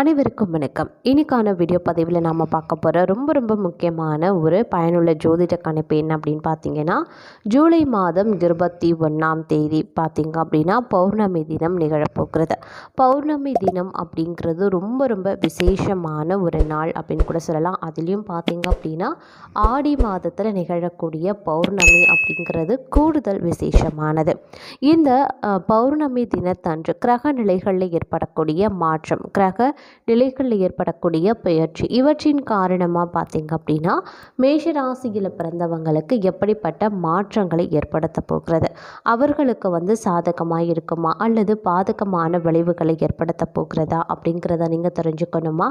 அனைவருக்கும் வணக்கம். இன்றைக்கான வீடியோ பதிவில் நாம் பார்க்க போகிற ரொம்ப ரொம்ப முக்கியமான ஒரு பயனுள்ள ஜோதிட கணிப்பு என்ன அப்படின்னு பார்த்தீங்கன்னா ஜூலை மாதம் இருபத்தி ஒன்றாம் தேதி பார்த்திங்க அப்படின்னா பௌர்ணமி தினம் நிகழப்போகிறது. பௌர்ணமி தினம் அப்படிங்கிறது ரொம்ப ரொம்ப விசேஷமான ஒரு நாள் அப்படின்னு கூட சொல்லலாம். அதுலேயும் பார்த்திங்க அப்படின்னா ஆடி மாதத்தில் நிகழக்கூடிய பௌர்ணமி அப்படிங்கிறது கூடுதல் விசேஷமானது. இந்த பௌர்ணமி தினத்தன்று கிரக நிலைகளில் ஏற்படக்கூடிய மாற்றம் கிரக நிலைகளில் ஏற்படக்கூடிய பெயர்ச்சி இவற்றின் காரணமாக பார்த்தீங்க அப்படின்னா மேஷராசியில் பிறந்தவங்களுக்கு எப்படிப்பட்ட மாற்றங்களை ஏற்படுத்த போகிறது? அவர்களுக்கு வந்து சாதகமாக இருக்குமா? அல்லது பாதகமான விளைவுகளை ஏற்படுத்த போகிறதா? அப்படிங்கிறத நீங்கள் தெரிஞ்சுக்கணுமா?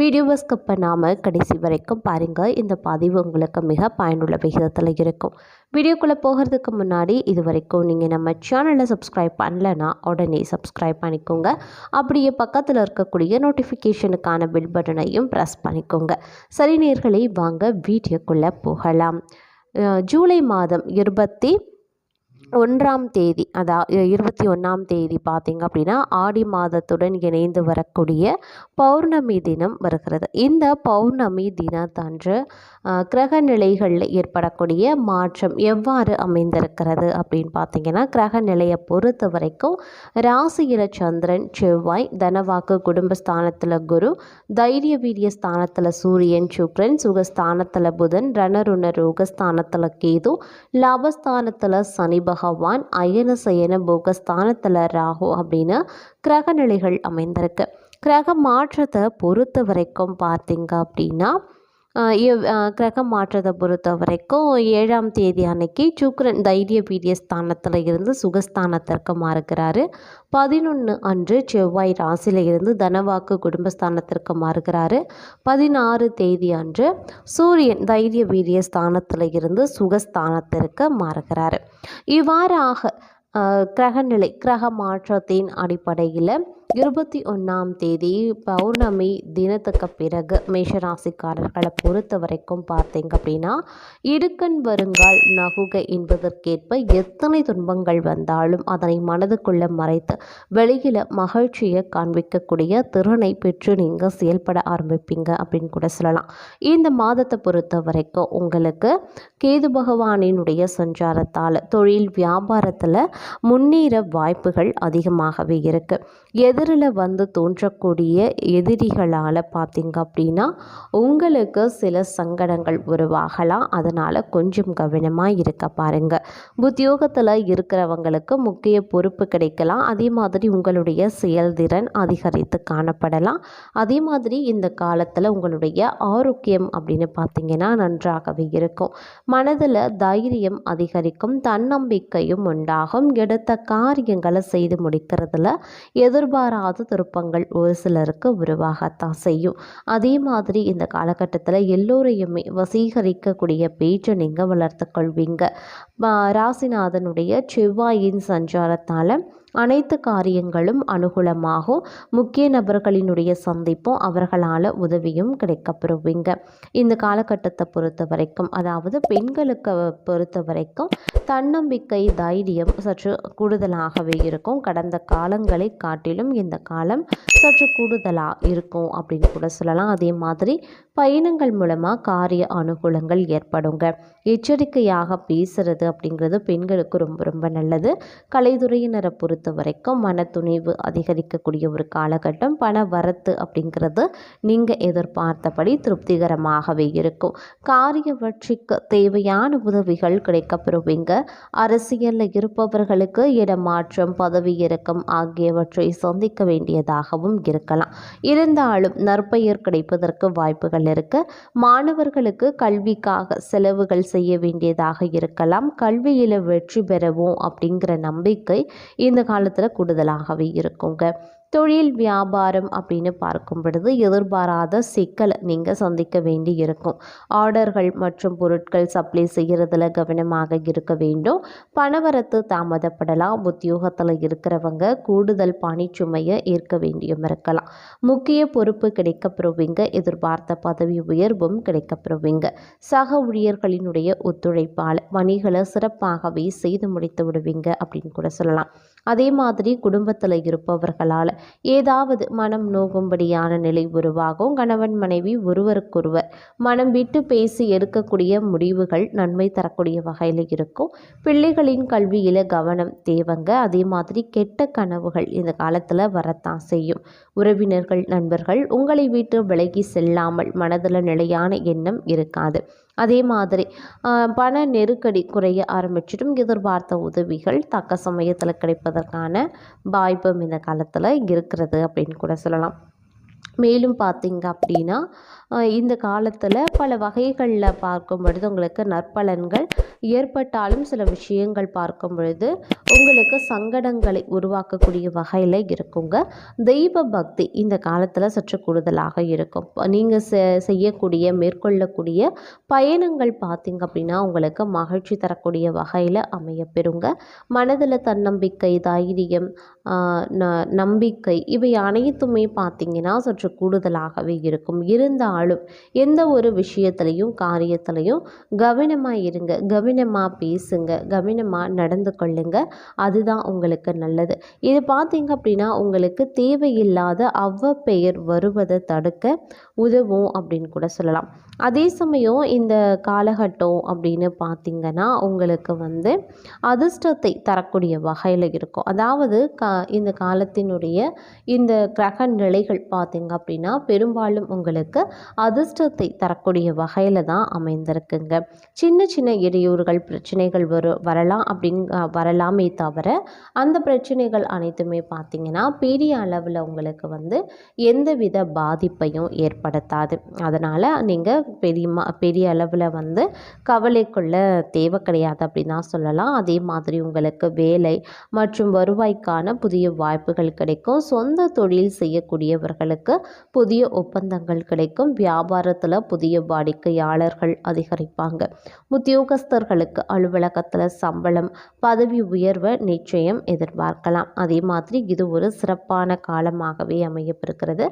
வீடியோவை ஸ்கிப் பண்ணாமல் கடைசி வரைக்கும் பாருங்கள் இந்த பதிவு உங்களுக்கு மிக பயனுள்ள விகிதத்தில் இருக்கும். வீடியோக்குள்ளே போகிறதுக்கு முன்னாடி இது வரைக்கும் நீங்கள் நம்ம சேனலை சப்ஸ்கிரைப் பண்ணலைன்னா உடனே சப்ஸ்கிரைப் பண்ணிக்கோங்க. அப்படியே பக்கத்தில் இருக்கக்கூடிய நோட்டிஃபிகேஷனுக்கான பில் பட்டனையும் ப்ரெஸ் பண்ணிக்கோங்க. சரி நேர்களை வாங்க வீடியோக்குள்ளே போகலாம். ஜூலை மாதம் இருபத்தி ஒன்றாம் தேதி அதாவது இருபத்தி ஒன்றாம் தேதி பார்த்தீங்க அப்படின்னா ஆடி மாதத்துடன் இணைந்து வரக்கூடிய பௌர்ணமி தினம் வருகிறது. இந்த பௌர்ணமி தினத்தன்று கிரக நிலைகளில் ஏற்படக்கூடிய மாற்றம் எவ்வாறு அமைந்திருக்கிறது அப்படின்னு பார்த்தீங்கன்னா கிரக நிலையை பொறுத்த வரைக்கும் ராசியில சந்திரன் செவ்வாய் தனவாக்கு குடும்பஸ்தானத்தில் குரு தைரிய வீரிய ஸ்தானத்தில் சூரியன் சுக்ரன் சுகஸ்தானத்தில் புதன் ரணருண ரோகஸ்தானத்தில் கேது லாபஸ்தானத்தில் சனி பகவான் அயன சயன போகஸ்தானத்தில் ராகு அப்படின்னு கிரக நிலைகள் அமைந்திருக்கு. கிரக மாற்றத்தை பொறுத்த வரைக்கும் பார்த்தீங்க அப்படின்னா கிரகம் மாற்றத்தை பொறுத்த வரைக்கும் ஏழாம் தேதி அன்னைக்கு சுக்ரன் தைரிய பீடிய ஸ்தானத்தில் இருந்து சுகஸ்தானத்திற்கு மாறுகிறாரு. பதினொன்று அன்று செவ்வாய் ராசியில் இருந்து தனவாக்கு குடும்பஸ்தானத்திற்கு மாறுகிறாரு. பதினாறு தேதி அன்று சூரியன் தைரிய வீரிய ஸ்தானத்தில் இருந்து சுகஸ்தானத்திற்கு மாறுகிறாரு. இவ்வாறாக கிரகநிலை கிரக மாற்றத்தின் அடிப்படையில் இருபத்தி ஒன்றாம் தேதி பௌர்ணமி தினத்துக்கு பிறகு மேஷராசிக்காரர்களை பொறுத்த வரைக்கும் பார்த்தீங்க அப்படின்னா இடுக்கண் வருங்கால் நகுக என்பதற்கேற்ப எத்தனை துன்பங்கள் வந்தாலும் அதனை மனதுக்குள்ளே மறைத்து வெளியில் மகிழ்ச்சியை காண்பிக்கக்கூடிய திறனை பெற்று நீங்கள் செயல்பட ஆரம்பிப்பீங்க அப்படின்னு கூட சொல்லலாம். இந்த மாதத்தை பொறுத்த வரைக்கும் உங்களுக்கு கேது பகவானினுடைய சஞ்சாரத்தால் தொழில் வியாபாரத்தில் முன்னேற வாய்ப்புகள் அதிகமாகவே இருக்குது எதிரில் வந்து தோன்றக்கூடிய எதிரிகளால் பார்த்தீங்க அப்படின்னா உங்களுக்கு சில சங்கடங்கள் உருவாகலாம். அதனால் கொஞ்சம் கவனமாக இருக்க பாருங்கள் உத்தியோகத்தில் இருக்கிறவங்களுக்கு முக்கிய பொறுப்பு கிடைக்கலாம். அதே மாதிரி உங்களுடைய செயல்திறன் அதிகரித்து காணப்படலாம். அதே மாதிரி இந்த காலத்தில் உங்களுடைய ஆரோக்கியம் அப்படின்னு பார்த்தீங்கன்னா நன்றாகவே இருக்கும். மனதில் தைரியம் அதிகரிக்கும். தன்னம்பிக்கையும் உண்டாகும். எடுத்த காரியங்களை செய்து முடிக்கிறதுல எதிர்பாராத திருப்பங்கள் ஒரு சிலருக்கு உருவாகத்தான் செய்யும். அதே மாதிரி இந்த காலகட்டத்தில் எல்லோரையுமே வசீகரிக்கக்கூடிய பேச்சை நீங்கள் வளர்த்து கொள்வீங்க ராசிநாதனுடைய செவ்வாயின் சஞ்சாரத்தால் அனைத்து காரியங்களும் அனுகூலமாகும். முக்கிய நபர்களினுடைய சந்திப்பும் அவர்களால் உதவியும் கிடைக்கப்பெறுவீங்க. இந்த காலகட்டத்தை பொறுத்த வரைக்கும் அதாவது பெண்களுக்கு பொறுத்த வரைக்கும் தன்னம்பிக்கை தைரியம் சற்று கூடுதலாகவே இருக்கும். கடந்த காலங்களை காட்டிலும் இந்த காலம் சற்று கூடுதலாக இருக்கும் அப்படின்னு கூட சொல்லலாம். அதே மாதிரி பயணங்கள் மூலமாக காரிய அனுகூலங்கள் ஏற்படுங்க. எச்சரிக்கையாக பேசுறது அப்படிங்கிறது பெண்களுக்கு ரொம்ப ரொம்ப நல்லது. கலைத்துறையினரை பொறுத்த வரைக்கும் மன துணிவு அதிகரிக்கக்கூடிய ஒரு காலகட்டம் பண வரத்து அப்படிங்கிறது நீங்கள் எதிர்பார்த்தபடி திருப்திகரமாகவே இருக்கும். காரிய வற்றிக்கு தேவையான உதவிகள் கிடைக்கப்பெறுவீங்க. அரசியலில் இருப்பவர்களுக்கு இடமாற்றம் பதவி இறக்கம் ஆகியவற்றை சந்திக்க வேண்டியதாகவும் இருக்கலாம். இருந்தாலும் நற்பெயர் கிடைப்பதற்கு வாய்ப்புகள் இருக்கு. மாணவர்களுக்கு கல்விக்காக செலவுகள் செய்ய வேண்டியதாக இருக்கலாம். கல்வியில் வெற்றி பெறவும் அப்படிங்கிற நம்பிக்கை இந்த காலத்தில் கூடுதலாகவே இருக்குங்க. தொழில் வியாபாரம் அப்படின்னு பார்க்கும் பொழுது எதிர்பாராத சிக்கலை நீங்கள் சந்திக்க வேண்டி இருக்கும். ஆர்டர்கள் மற்றும் பொருட்கள் சப்ளை செய்கிறதுல கவனமாக இருக்க வேண்டும். பணவரத்து தாமதப்படலாம். உத்தியோகத்தில் இருக்கிறவங்க கூடுதல் பணிச்சுமையை ஏற்க வேண்டியும் இருக்கலாம். முக்கிய பொறுப்பு கிடைக்கப்பெறுவீங்க எதிர்பார்த்த பதவி உயர்வும் கிடைக்கப்பெறுவீங்க சக ஊழியர்களினுடைய ஒத்துழைப்பால் பணிகளை சிறப்பாகவே செய்து முடித்து விடுவீங்க அப்படின்னு கூட சொல்லலாம். அதே மாதிரி குடும்பத்தில் இருப்பவர்களால் ஏதாவது மனம் நோகும்படியான நிலை உருவாகும். கணவன் மனைவி ஒருவருக்கொருவர் மனம் விட்டு பேசி எடுக்கக்கூடிய முடிவுகள் நன்மை தரக்கூடிய வகையில் இருக்கும். பிள்ளைகளின் கல்வியில் கவனம் தேவைங்க. அதே மாதிரி கெட்ட கனவுகள் இந்த காலத்தில் வரத்தான் செய்யும். உறவினர்கள் நண்பர்கள் உங்களை வீட்டு விலகி செல்லாமல் மனதில் நிலையான எண்ணம் இருக்காது. அதே மாதிரி பண நெருக்கடி குறைய ஆரம்பிச்சிடும். எதிர்பார்த்த உதவிகள் தக்க சமயத்தில் கிடைப்பதற்கான வாய்ப்பும் இந்த காலத்தில் இருக்கிறது அப்படின்னு கூட சொல்லலாம். மேலும் பார்த்தீங்க அப்படின்னா இந்த காலத்தில் பல வகைகளில் பார்க்கும் பொழுது உங்களுக்கு நற்பலன்கள் ஏற்பட்டாலும் சில விஷயங்கள் பார்க்கும் பொழுது உங்களுக்கு சங்கடங்களை உருவாக்கக்கூடிய வகையில் இருக்குங்க. தெய்வ பக்தி இந்த காலத்தில் சற்று கூடுதலாக இருக்கும். நீங்கள் செய்யக்கூடிய மேற்கொள்ளக்கூடிய பயணங்கள் பார்த்திங்க அப்படின்னா உங்களுக்கு மகிழ்ச்சி தரக்கூடிய வகையில் அமைய பெறுங்க மனதில் தன்னம்பிக்கை தைரியம் நம்பிக்கை இவை அனைத்துமே பார்த்திங்கன்னா சற்று கூடுதலாகவே இருக்கும். இருந்தாலும் எந்த ஒரு விஷயத்துலையும் காரியத்துலையும் கவனமாக இருங்க. கவனமாக பேசுங்க. கவனமாக நடந்து கொள்ளுங்க. அதுதான் உங்களுக்கு நல்லது. இது பார்த்தீங்க அப்படின்னா உங்களுக்கு தேவையில்லாத அவ்வ பெயர் வருவதை தடுக்க உதவும் அப்படின்னு கூட சொல்லலாம். அதே சமயம் இந்த காலகட்டம் அப்படின்னு பார்த்திங்கன்னா உங்களுக்கு வந்து அதிர்ஷ்டத்தை தரக்கூடிய வகையில் இருக்கும். அதாவது கா இந்த காலத்தினுடைய இந்த கிரக நிலைகள் பார்த்திங்க அப்படின்னா பெரும்பாலும் உங்களுக்கு அதிர்ஷ்டத்தை தரக்கூடிய வகையில் தான் அமைந்திருக்குங்க. சின்ன சின்ன இடையூறுகள் பிரச்சனைகள் வரும் வரலாம் அப்படிங் வரலாமே தவிர அந்த பிரச்சனைகள் அனைத்துமே பார்த்திங்கன்னா பெரிய அளவில் உங்களுக்கு வந்து எந்தவித பாதிப்பையும் ஏற்படுத்தாது. அதனால் நீங்கள் பெரிய பெரிய அளவில் வந்து கவலைக்குள்ள தேவை கிடையாது அப்படின்னு தான் சொல்லலாம். அதே மாதிரி உங்களுக்கு வேலை மற்றும் வருவாய்க்கான புதிய வாய்ப்புகள் கிடைக்கும். சொந்த தொழில் செய்யக்கூடியவர்களுக்கு புதிய ஒப்பந்தங்கள் கிடைக்கும். வியாபாரத்தில் புதிய வாடிக்கையாளர்கள் அதிகரிப்பாங்க. உத்தியோகஸ்தர்களுக்கு அலுவலகத்தில் சம்பளம் பதவி உயர்வை நிச்சயம் எதிர்பார்க்கலாம். அதே மாதிரி இது ஒரு சிறப்பான காலமாகவே அமையப்பிருக்கிறது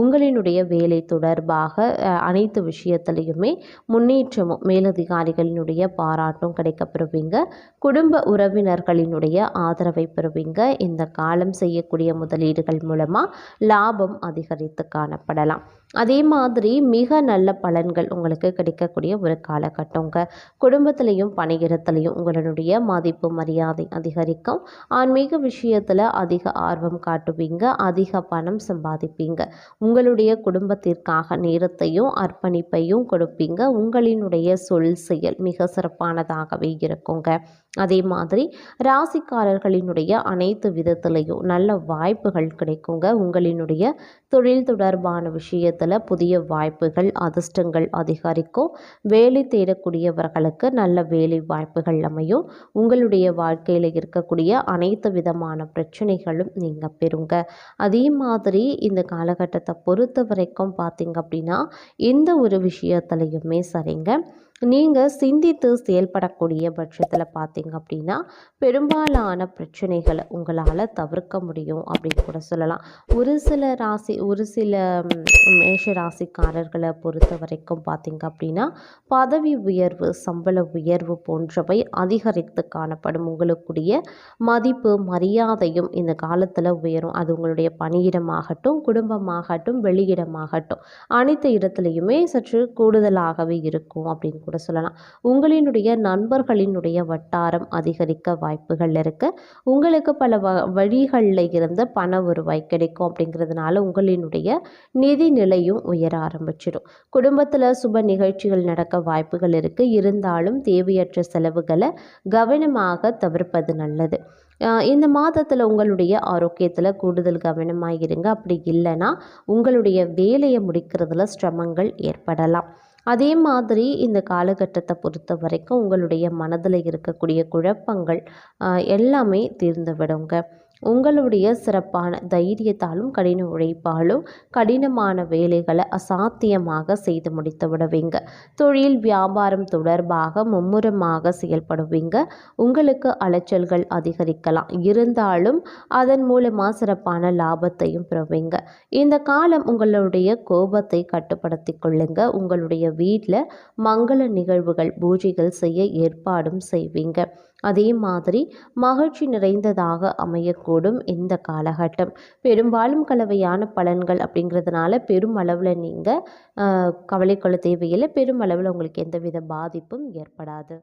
உங்களினுடைய வேலை தொடர்பாக அனைத்து விஷயத்தையும் விஷயத்திலையுமே முன்னேற்றமும் மேலதிகாரிகளினுடைய பாராட்டும் கிடைக்கப்பெறுவீங்க. குடும்ப உறவினர்களினுடைய ஆதரவை பெறுவீங்க. இந்த காலம் செய்யக்கூடிய முதலீடுகள் மூலமாக லாபம் அதிகரித்து காணப்படலாம். அதே மாதிரி மிக நல்ல பலன்கள் உங்களுக்கு கிடைக்கக்கூடிய ஒரு காலகட்டங்க. குடும்பத்திலையும் பணியிடத்திலையும் உங்களுடைய மதிப்பு மரியாதை அதிகரிக்கும். ஆன்மீக விஷயத்தில் அதிக ஆர்வம் காட்டுவீங்க அதிக பணம் சம்பாதிப்பீங்க. உங்களுடைய குடும்பத்திற்காக நேரத்தையும் அர்ப்பணிப்பையும் கொடுப்பீங்க. உங்களினுடைய சொல் செயல் மிக சிறப்பானதாகவே இருக்குங்க. அதே மாதிரி ராசிக்காரர்களினுடைய அனைத்து விதத்திலையும் நல்ல வாய்ப்புகள் கிடைக்குங்க. உங்களினுடைய தொழில் தொடர்பான விஷயத்தில் புதிய வாய்ப்புகள் அதிர்ஷ்டங்கள் அதிகரிக்கும். வேலை தேடக்கூடியவர்களுக்கு நல்ல வேலை வாய்ப்புகள் அமையும். உங்களுடைய வாழ்க்கையில் இருக்கக்கூடிய அனைத்து விதமான பிரச்சனைகளும் நீங்கள் பெறுங்க. அதே மாதிரி இந்த காலகட்டத்தை பொறுத்த வரைக்கும் பார்த்திங்க அப்படின்னா எந்த ஒரு விஷயத்துலையுமே சரிங்க. நீங்கள் சிந்தித்து செயல்படக்கூடிய பட்சத்தில் பார்த்தீங்க அப்படின்னா பெரும்பாலான பிரச்சனைகளை உங்களால் தவிர்க்க முடியும் அப்படின்னு கூட சொல்லலாம். ஒரு சில ராசி ஒரு சில மேஷ ராசிக்காரர்களை பொறுத்த வரைக்கும் பார்த்தீங்க அப்படின்னா பதவி உயர்வு சம்பள உயர்வு போன்றவை அதிகரித்து காணப்படும். உங்களுக்குடைய மதிப்பு மரியாதையும் இந்த காலத்தில் உயரும். அது உங்களுடைய பணியிடமாகட்டும் குடும்பமாகட்டும் வெளியிடமாகட்டும் அனைத்து இடத்துலையுமே சற்று கூடுதலாகவே இருக்கும் அப்படின்னு கூட சொல்லலாம். உங்களினுடைய நண்பர்களினுடைய வட்டாரம் அதிகரிக்க வாய்ப்புகள் இருக்குது உங்களுக்கு பல வ வழிகளில் இருந்து பண வருவாய் கிடைக்கும் அப்படிங்கிறதுனால உங்களினுடைய நிதி நிலையும் உயர ஆரம்பிச்சிடும். குடும்பத்தில் சுப நிகழ்ச்சிகள் நடக்க வாய்ப்புகள் இருக்குது இருந்தாலும் தேவையற்ற செலவுகளை கவனமாக தவிர்ப்பது நல்லது. இந்த மாதத்தில் உங்களுடைய ஆரோக்கியத்தில் கூடுதல் கவனமாக இருங்க. அப்படி இல்லைன்னா உங்களுடைய வேலையை முடிக்கிறதுல சிரமங்கள் ஏற்படலாம். அதே மாதிரி இந்த காலகட்டத்தை பொறுத்த வரைக்கும் உங்களுடைய மனதில் இருக்கக்கூடிய குழப்பங்கள் எல்லாமே தீர்ந்து விடுங்க. உங்களுடைய சிறப்பான தைரியத்தாலும் கடின உழைப்பாலும் கடினமான வேலைகளை அசாத்தியமாக செய்து முடித்து விடுவீங்க. தொழில் வியாபாரம் தொடர்பாக மும்முரமாக செயல்படுவீங்க. உங்களுக்கு அலைச்சல்கள் அதிகரிக்கலாம். இருந்தாலும் அதன் மூலமாக சிறப்பான லாபத்தையும் பெறுவீங்க. இந்த காலம் உங்களுடைய கோபத்தை கட்டுப்படுத்தி கொள்ளுங்க. உங்களுடைய வீட்டில் மங்கள நிகழ்வுகள் பூஜைகள் செய்ய ஏற்பாடும் செய்வீங்க. அதே மாதிரி மகிழ்ச்சி நிறைந்ததாக அமையக்கூடும் இந்த காலகட்டம். பெரும்பாலும் கலவையான பலன்கள் அப்படிங்கிறதுனால பெருமளவில் நீங்கள் கவலை கொள்ள தேவையில்லை. பெரும் அளவில் உங்களுக்கு எந்தவித பாதிப்பும் ஏற்படாது.